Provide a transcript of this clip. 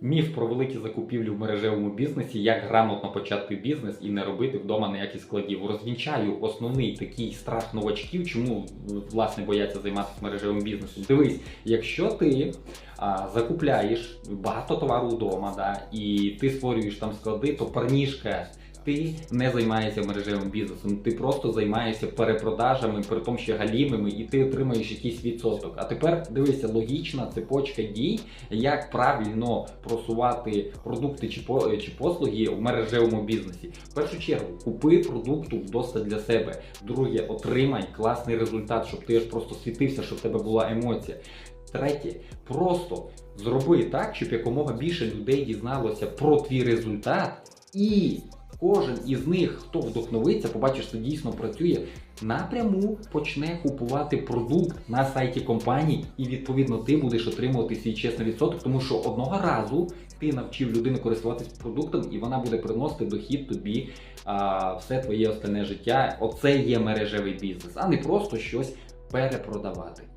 Міф про великі закупівлі в мережевому бізнесі, як грамотно почати бізнес і не робити вдома ніяких складів. Розвінчаю основний такий страх новачків, чому власне бояться займатися мережевим бізнесом. Дивись, якщо ти а, закупляєш багато товару вдома, да, і ти створюєш там склади, то парнішка. Ти не займаєшся мережевим бізнесом, ти просто займаєшся перепродажами, при тому ще галімими, і ти отримаєш якийсь відсоток. А тепер дивися, логічна цепочка дій, як правильно просувати продукти чи по- чи послуги в мережевому бізнесі. В першу чергу купи продукту вдосталь для себе. Друге, отримай класний результат, щоб ти аж просто світився, щоб в тебе була емоція. Третє, просто зроби так, щоб якомога більше людей дізналося про твій результат, і кожен із них, хто вдохновиться, побачиш, що дійсно працює, напряму почне купувати продукт на сайті компанії, і відповідно ти будеш отримувати свій чесний відсоток, тому що одного разу ти навчив людину користуватись продуктом, і вона буде приносити дохід тобі а, все твоє остальне життя. Оце є мережевий бізнес, а не просто щось перепродавати.